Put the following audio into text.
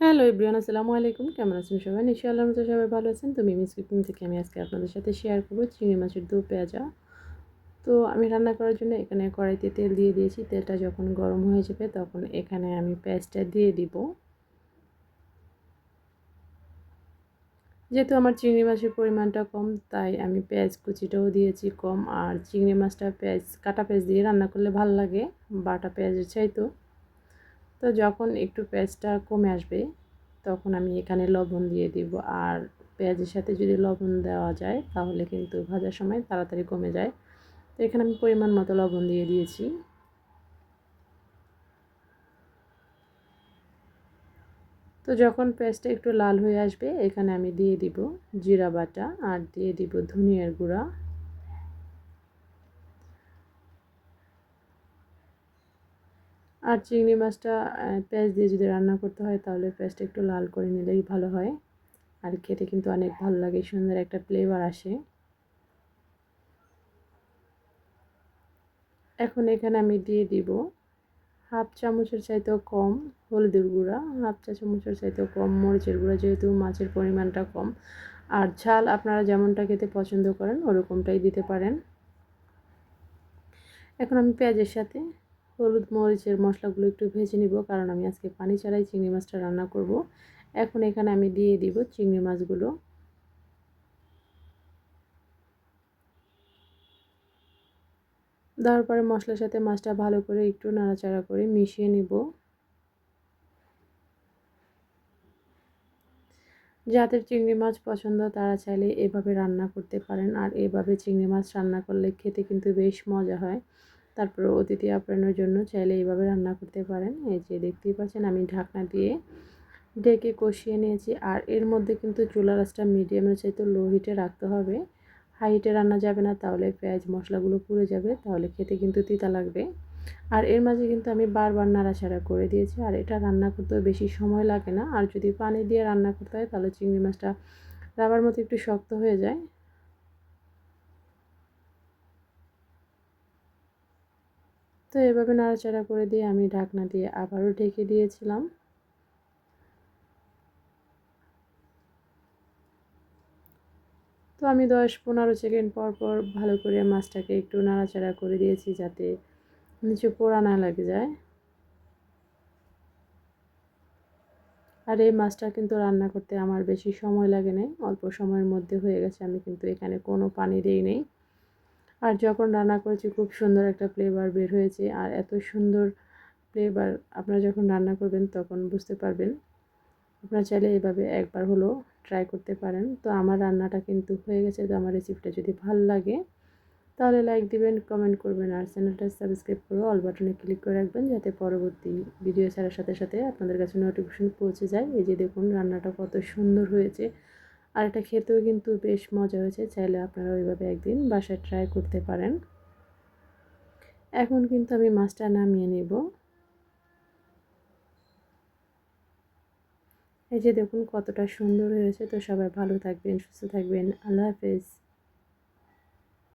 Hello ইব্রিয়ান আসসালামু আলাইকুম কেমন আছেন সবাই? নিশ্চয়ই আল্লাহর মতো সবাই ভালো আছেন। তো মিমিস কুকিং থেকে আমি আজকে আপনাদের সাথে শেয়ার করব চিংড়ি মাছের দু পেঁয়াজা। তো আমি রান্না করার জন্য এখানে কড়াইতে তেল দিয়ে দিয়েছি। তেলটা যখন গরম হয়ে যাবে তখন এখানে আমি পেঁয়াজটা দিয়ে দিব। যেহেতু আমার চিংড়ি মাছের পরিমাণটা কম, তাই আমি পেঁয়াজ কুচিটাও দিয়েছি কম। আর চিংড়ি মাছটা পেঁয়াজ, কাটা পেঁয়াজ দিয়ে রান্না করলে ভালো লাগে, বাটা পেঁয়াজের চাইতো তো যখন একটু পেঁয়াজটা কমে আসবে, তখন আমি এখানে লবণ দিয়ে দিব। আর পেঁয়াজের সাথে যদি লবণ দেওয়া যায়, তাহলে কিন্তু ভাজার সময় তাড়াতাড়ি কমে যায়। তো এখানে আমি পরিমাণ মতো লবণ দিয়ে দিয়েছি। তো যখন পেঁয়াজটা একটু লাল হয়ে আসবে, এখানে আমি দিয়ে দিব জিরা বাটা আর দিয়ে দিব ধনিয়ার গুঁড়া। আর চিংড়ি মাছটা পেঁয়াজ দিয়ে যদি রান্না করতে হয়, তাহলে পেঁয়াজটা একটু লাল করে নিলেই ভালো হয়। আর খেতে কিন্তু অনেক ভালো লাগে সুন্দর একটা ফ্লেভার আসে। এখন এখানে আমি দিয়ে দিব হাফ চামচের চাইতেও কম হলুদের গুঁড়া, হাফ চা চামচের চাইতেও কম মরিচের গুঁড়া, যেহেতু মাছের পরিমাণটা কম। আর ঝাল আপনারা যেমনটা খেতে পছন্দ করেন, ওরকমটাই দিতে পারেন। এখন আমি পেঁয়াজের সাথে হলুদ মরিচের মশলাগুলো একটু ভেজে নিব, কারণ আমি আজকে পানি ছাড়াই চিংড়ি মাছটা রান্না করব। এখন এখানে আমি দিয়ে দিব চিংড়ি মাছগুলো। দেওয়ার পরে মশলার সাথে মাছটা ভালো করে একটু নাড়াচাড়া করে মিশিয়ে নিব। যাদের চিংড়ি মাছ পছন্দ, তারা চাইলে এভাবে রান্না করতে পারেন, আর এভাবে চিংড়ি মাছ রান্না করলে খেতে কিন্তু বেশ মজা হয়। তারপর অতিথি আপ্যায়নের জন্য চাইলে এইভাবে রান্না করতে পারেন। এই যে দেখতেই পাচ্ছেন আমি ঢাকনা দিয়ে ডেকে কষিয়ে নিয়েছি। আর এর মধ্যে কিন্তু চুলা রাসটা মিডিয়ামের চাইতে লো হিটে রাখতে হবে। হাই হিটে রান্না যাবে না, তাহলে পেঁয়াজ মশলাগুলো পুড়ে যাবে, তাহলে খেতে কিন্তু তিতা লাগবে। আর এর মাঝে কিন্তু আমি বারবার নাড়াচাড়া করে দিয়েছি। আর এটা রান্না করতেও বেশি সময় লাগে না। আর যদি পানি দিয়ে রান্না করতে হয়, তাহলে চিংড়ি মাছটা রাবার মতো একটু শক্ত হয়ে যায়। তো এভাবে নাড়াচাড়া করে দিয়ে আমি ঢাকনা দিয়ে আবারও ঢেকে দিয়েছিলাম। তো আমি দশ পনেরো সেকেন্ড পর পর ভালো করে মাছটাকে একটু নাড়াচাড়া করে দিয়েছি যাতে নিচে পোড়া না লাগে যায়। আর এই মাছটা কিন্তু রান্না করতে আমার বেশি সময় লাগে নাই, অল্প সময়ের মধ্যে হয়ে গেছে, আমি কিন্তু এখানে কোনো পানি দিই নেই। আর যখন রান্না করেছি, খুব সুন্দর একটা ফ্লেভার বের হয়েছে। আর এত সুন্দর ফ্লেভার আপনারা যখন রান্না করবেন, তখন বুঝতে পারবেন। আপনারা চাইলে এভাবে একবার হলো ট্রাই করতে পারেন। তো আমার রান্নাটা কিন্তু হয়ে গেছে। তো আমার রেসিপিটা যদি ভালো লাগে, তাহলে লাইক দিবেন কমেন্ট করবেন। আর চ্যানেলটা সাবস্ক্রাইব করে অল বাটনে ক্লিক করে রাখবেন, যাতে পরবর্তী ভিডিও ছাড়ার সাথে সাথে আপনাদের কাছে নোটিফিকেশন পৌঁছে যায়। এই যে দেখুন, রান্নাটা কত সুন্দর হয়েছে। আর এটা খেতেও কিন্তু বেশ মজা হয়েছে, চাইলে আপনারা ওইভাবে একদিন বাসায় ট্রাই করতে পারেন। এখন কিন্তু আমি মাছটা নামিয়ে নেব। এই যে দেখুন কতটা সুন্দর হয়েছে, তো সবাই ভালো থাকবেন, সুস্থ থাকবেন, আল্লাহ হাফেজ।